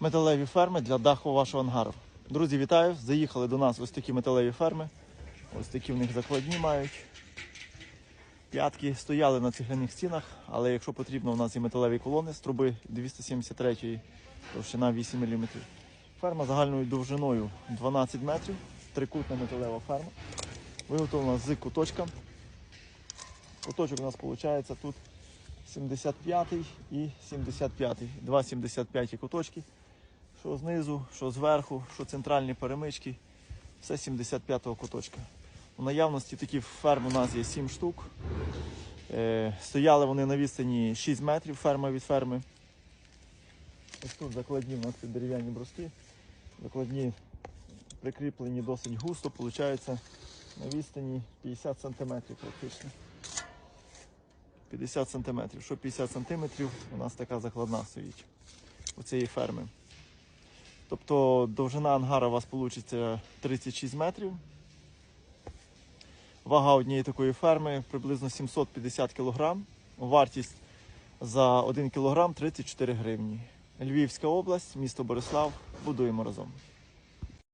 металеві ферми для даху вашого ангару. Друзі, вітаю! Заїхали до нас ось такі металеві ферми. Ось такі в них закладні мають. П'ятки стояли на цегляних стінах, але якщо потрібно, у нас є металеві колони з труби 273 товщина 8 мм. Ферма загальною довжиною 12 метрів, трикутна металева ферма. Виготовлена з куточка. Куточок у нас виходить тут 75 і 75. Два 75 куточки. Що знизу, що зверху, що центральні перемички. Все 75-го куточка. У наявності таких ферм у нас є 7 штук. Е, стояли вони на відстані 6 метрів ферма від ферми. Ось тут закладні у нас дерев'яні бруски. Закладні прикріплені досить густо, виходить на відстані 50 см практично. 50 см. Що 50 см, у нас така закладна стоїть у цієї ферми. Тобто довжина ангара у вас вийде 36 метрів. Вага однієї такої ферми приблизно 750 кг. Вартість за 1 кг 34 гривні. Львівська область, місто Борислав. Будуємо разом.